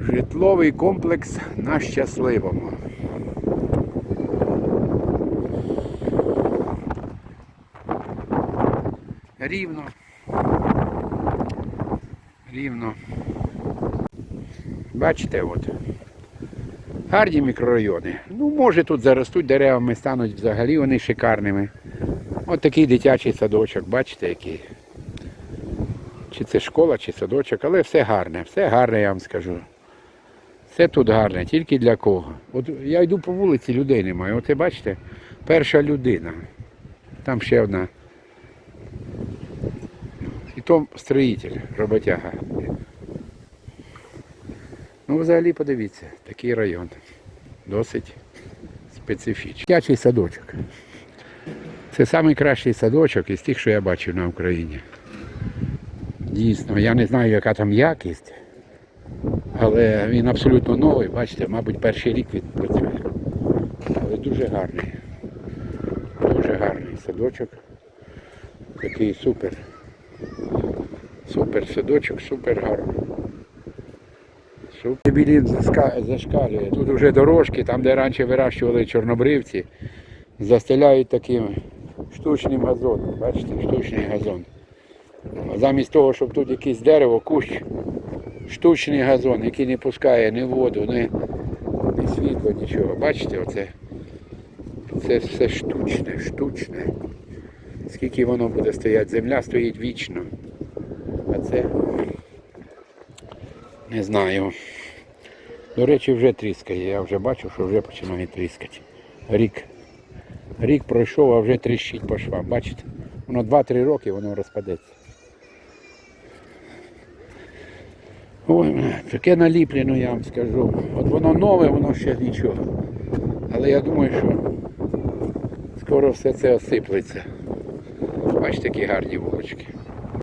Житловий комплекс на щасливому. Рівно. Рівно. Бачите, от. Гарні мікрорайони. Ну, може тут заростуть деревами, стануть взагалі вони шикарними. От такий дитячий садочок, бачите який. Чи це школа, чи садочок, але все гарне, все гарне, я вам скажу. Все тут гарне, тільки для кого. От я йду по вулиці, людей немає. Оце бачите, перша людина. Там ще одна. І то строїтель, роботяга. Ну, взагалі подивіться, такий район. Досить специфічний. Дитячий садочок. Це найкращий садочок із тих, що я бачив на Україні. Дійсно, я не знаю, яка там якість, але він абсолютно новий, бачите, мабуть, перший рік він працює. Але дуже гарний. Дуже гарний садочок. Такий супер. Супер садочок, супер гарний. Супер. Білін зашкалює. Тут вже дорожки, там, де раніше вирощували чорнобривці, застеляють таким штучним газоном. Бачите, штучний газон. Замість того, щоб тут якесь дерево, кущ, штучний газон, який не пускає ні воду, ні, ні світло, нічого. Бачите, оце це все штучне, штучне. Скільки воно буде стояти? Земля стоїть вічно. А це не знаю. До речі, вже тріскає. Я вже бачу, що вже починає тріскати. Рік. Рік пройшов, а вже тріщить по швам. Бачите? Воно 2-3 роки воно розпадеться. Ой, таке наліплено, я вам скажу. От воно нове, воно ще нічого. Але я думаю, що скоро все це осиплеться. Бачите, які гарні вулички.